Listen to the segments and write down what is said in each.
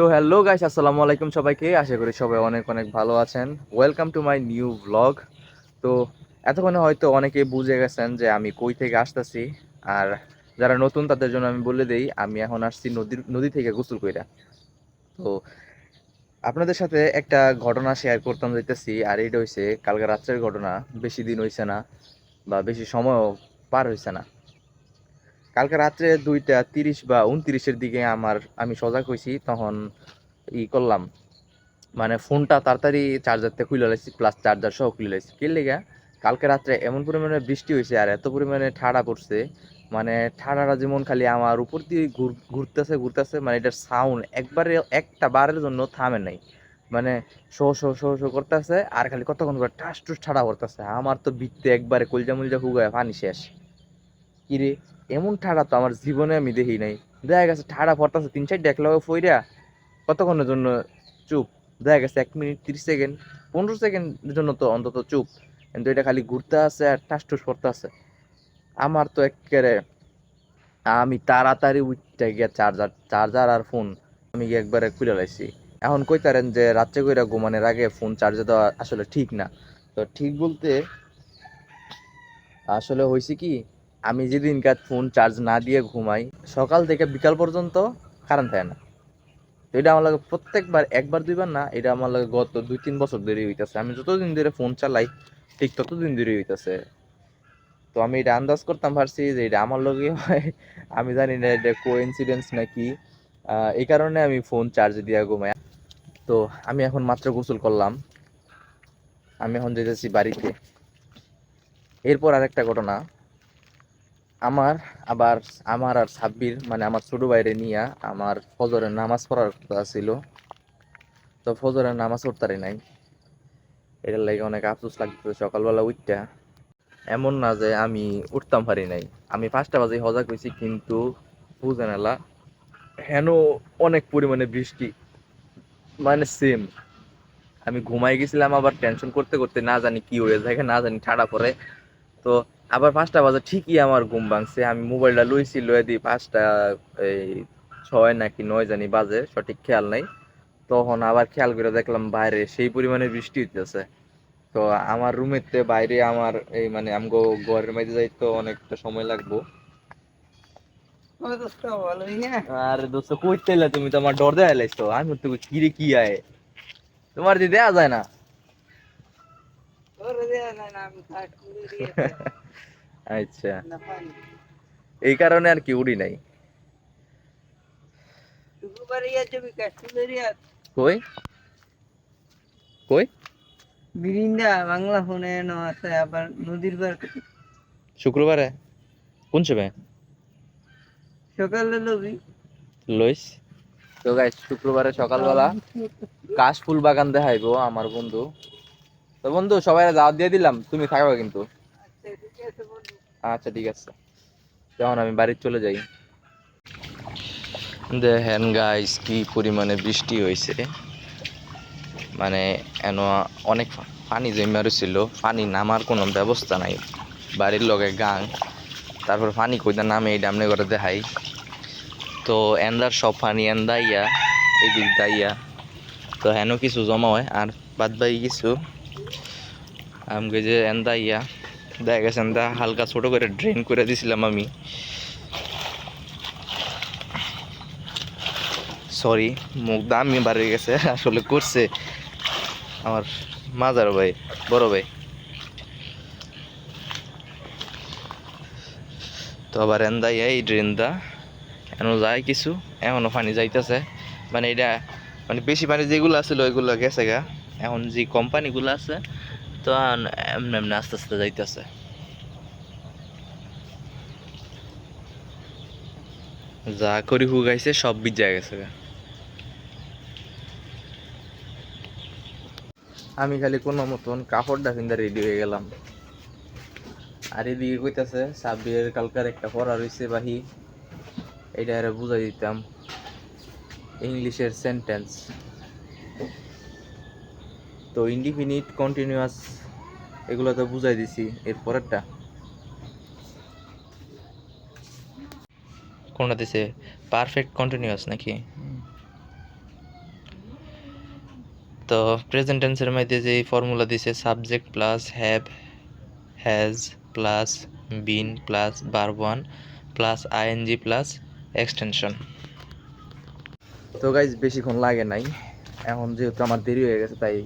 তো hello guys, আসসালামু আলাইকুম সবাইকে। আশা করি সবাই অনেক অনেক ভালো আছেন। Welcome to my new blog তো এতক্ষণে হয়তো অনেকে বুঝে গেছেন যে আমি কই থেকে আসতেছি। আর যারা নতুন, তাদের জন্য আমি বলে দেই, আমি এখন আসছি নদীর, নদী থেকে গোসল কইরা। তো আপনাদের সাথে একটা ঘটনা শেয়ার করতাম যাইতেছি, আর এটা হইছে, কালকে রাত্রের ঘটনা। বেশি দিন হইছে না, বা বেশি সময়ও পার হইছে না। কালকে রাত্রে দুইটা তিরিশ বা উনত্রিশের দিকে আমার, আমি সজাগ হয়েছি, তখন ই করলাম। মানে ফোনটা তাড়াতাড়ি চার্জারতে খুলে লাইছি প্লাস চার্জার সহ খুলে লাইছি। কি লেগে? কালকে রাত্রে এমন পরিমাণে বৃষ্টি হয়েছে আর এত পরিমাণে ঠাড়া পড়ছে। মানে ঠাড়াটা যেমন খালি আমার উপর দিয়ে ঘুর- ঘুরতেছে ঘুরতেছে মানে এটার সাউন্ড একবারে, একটা বারের জন্য থামে নাই। মানে শো শো শো শো করতেছে আর খালি কতক্ষণ করে টাস টুস ঠাড়া করতেছে আমার তো বিত্তে একবারে কলজা মুলজা হুগায় পানি শেষ। কিরে এমন ঠাড়া তো আমার জীবনে আমি দেখি নাই। দেখা গেছে ঠাড়া পড়তেছে, তিন চারটা একলাগে ফইরা কতক্ষণের জন্য চুপ? দেখা গেছে এক মিনিট তিরিশ সেকেন্ড, পনেরো সেকেন্ডের জন্য তো অন্তত চুপ। কিন্তু এটা খালি ঘুরতে আছে আর ঠাস টুস করতে আছে। আমার তো একেবারে আমি তাড়াতাড়ি উঠতে গিয়ে চার্জার চার্জার আর ফোন আমি গিয়ে একবারে খুলে লাইছি। এখন কইতারেন যে রাত্রে কইরা ঘুমানোর আগে ফোন চার্জে দেওয়া আসলে ঠিক না। তো ঠিক বলতে আসলে হয়েছে কি আমি যেদিন কাজ ফোন চার্জ না দিয়ে ঘুমাই, সকাল থেকে বিকাল পর্যন্ত কারেন্ট থাকে না। তো এটা আমার লাগে প্রত্যেকবার, একবার, দুইবার না, এটা আমার লাগে গত দুই তিন বছর ধরে হইতেছে। আমি যতদিন ধরে ফোন চালাই, ঠিক ততদিন ধরে হইতেছে। তো আমি এটা আন্দাজ করতাম পারছি যে এটা আমার লগে হয়, আমি জানি না এটা কোইন্সিডেন্স নাকি। এই কারণে আমি ফোন চার্জ দিয়ে ঘুমাই। তো আমি এখন মাত্র গোসল করলাম। আমি এখন যেতেছি বাড়িতে। এরপর আরেকটা ঘটনা। আমার, আবার আমার আর সাব্বির মানে আমার ছোট বাইরে নিয়ে আমার ফজরের নামাজ পড়ার কথা ছিল তো ফজরের নামাজ পড়তারি নাই। এটার লাগে অনেক আফসোস লাগতেছে সকালবেলা উঠটা এমন না যে আমি উঠতাম পারি নাই। আমি পাঁচটা বাজে হজা কইছি, কিন্তু বুঝে নেলা হেন অনেক পরিমাণে বৃষ্টি। মানে সেম আমি ঘুমাই গেছিলাম আবার টেনশন করতে করতে না জানি কি হয়ে যায়, না জানি ঠাড়া পড়ে। তো আবার পাঁচটা বাজে ঠিকই আমার ঘুম ভাঙছে। আমি মোবাইলটা লইছি লয়ে দিই পাঁচটা এই ছয় নাকি নয় জানি বাজে সঠিক খেয়াল নাই। তখন আবার খেয়াল করে দেখলাম বাইরে সেই পরিমাণে বৃষ্টি হইতেছে। তো আমার রুমের তে বাইরে আমার এই মানে আমগো ঘরের মধ্যে যাইতে অনেকটা সময় লাগবো। আরে দোস্ত কইতে তুমি তো আমার ডর দেয়া লাইছো? আমি তো কি রে কি আয়? তোমার দি দেয়া যায় না? আচ্ছা। এই কারণে আর কি উড়ি নাই। কই? কই? বিরিন্দা বাংলা ফোনে এনো আছে আবার নদীর পার শুক্রবারে? কোন সময়? সকালে লবি। লইস। তো গাইস শুক্রবারে সকালবেলা কাশ ফুল বাগান দেখাইবো আমার বন্ধু। তো বন্ধু সবাই দাওয়াত দিয়ে দিলাম তুমি থাকবে কিন্তু। আচ্ছা ঠিক আছে তখন আমি বাড়ি চলে যাই। দেখেন গাইস কি পরিমাণে বৃষ্টি হয়েছে। মানে এন, অনেক পানি জমে ছিল পানি নামার কোনো ব্যবস্থা নাই। বাড়ির লগে গাং তারপর পানি কইতা নামে এই ডামনে করে দেখাই। তো, এন্দার সব পানি এন্দাইয়া এদিক দাইয়া। তো হেন কিছু জমা হয়। আর বাদ বাকি কিছু আমাকে যে এন্দাইয়া দেখা এন্দা হালকা ছোট করে ড্রেন করে দিছিলাম আমি। সরি মুখ দামি বাড়ে গেছে, আসলে করছে। আমার মাজার ভাই, বড় ভাই। তো আবার এন্দাইয়া এই ড্রেনটা এখনও যায় কিছু, এখনও পানি যাইতেছে। মানে এটা মানে বেশি পানি যেগুলো আছিল, ওইগুলো গেছে গা। এখন যে কোম্পানিগুলো আছে তো এমনি এমনি আস্তে আস্তে যাইতেছে। যা করি হুগাইছে, সব বিজা গেছে আমি খালি কোনো মতন কাপড়টা ফিন্দা রেডি হয়ে গেলাম। আর এদিকে কইতাছে, সাব্বিরের কালকার একটা পড়া রইছে বাহি। এটা বুঝাই দিতাম। ইংলিশের সেন্টেন্স তো ইন্ডিফিনিট কন্টিনিউয়াস এগুলো তো বুঝাই দিছি। এর পরেরটা? কোনটা দিছে? পারফেক্ট কন্টিনিউয়াস নাকি? তো প্রেজেন্ট টেন্সের মধ্যে যে ফর্মুলা দিছে subject plus have has plus been plus bar one plus ING plus extension তো গাইজ বেশিক্ষণ লাগে নাই। এখন যেহেতু আমার দেরি হয়ে গেছে তাই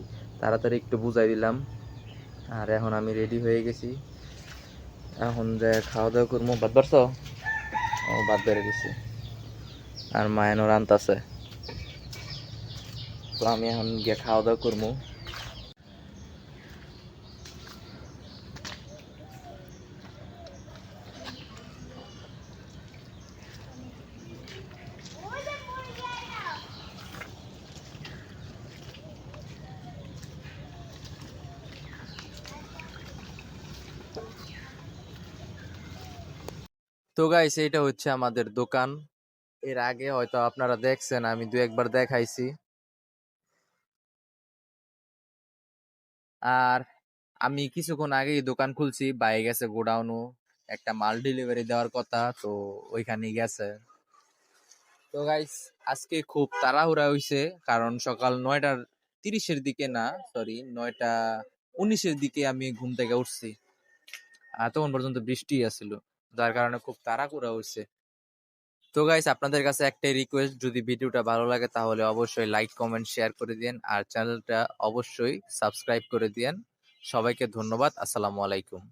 তাড়াতাড়ি একটু বুঝাই দিলাম। আর এখন আমি রেডি হয়ে গেছি। এখন যে খাওয়া দাওয়া করব বাদ বাড়ছ? ও বাদ বেড়ে গেছি আর মায়ানো রান্তাছে তো আমি এখন গিয়ে খাওয়া দাওয়া করব। তো গাইস এটা হচ্ছে আমাদের দোকান। এর আগে হয়তো আপনারা দেখছেন, আমি দু একবার দেখাইছি। আর আমি কিছুক্ষণ আগেই দোকান খুলছি, বাইরে গেছে গোডাউনও একটা মাল ডেলিভারি দেওয়ার কথা, তো ওইখানে গেছে। তো গাইস আজকে খুব তাড়াহুড়া হইছে, কারণ সকাল নয়টার তিরিশের দিকে না সরি নয়টা উনিশের দিকে আমি ঘুম থেকে উঠছি। আর তখন পর্যন্ত বৃষ্টি আসছিল যার কারণে খুব তাড়া করা হয়েছে তো গাইস আপনাদের কাছে একটাই রিকোয়েস্ট যদি ভিডিওটা ভালো লাগে তাহলে অবশ্যই লাইক কমেন্ট শেয়ার করে দিন আর চ্যানেলটা অবশ্যই সাবস্ক্রাইব করে দিন সবাইকে ধন্যবাদ, আসসালামু আলাইকুম।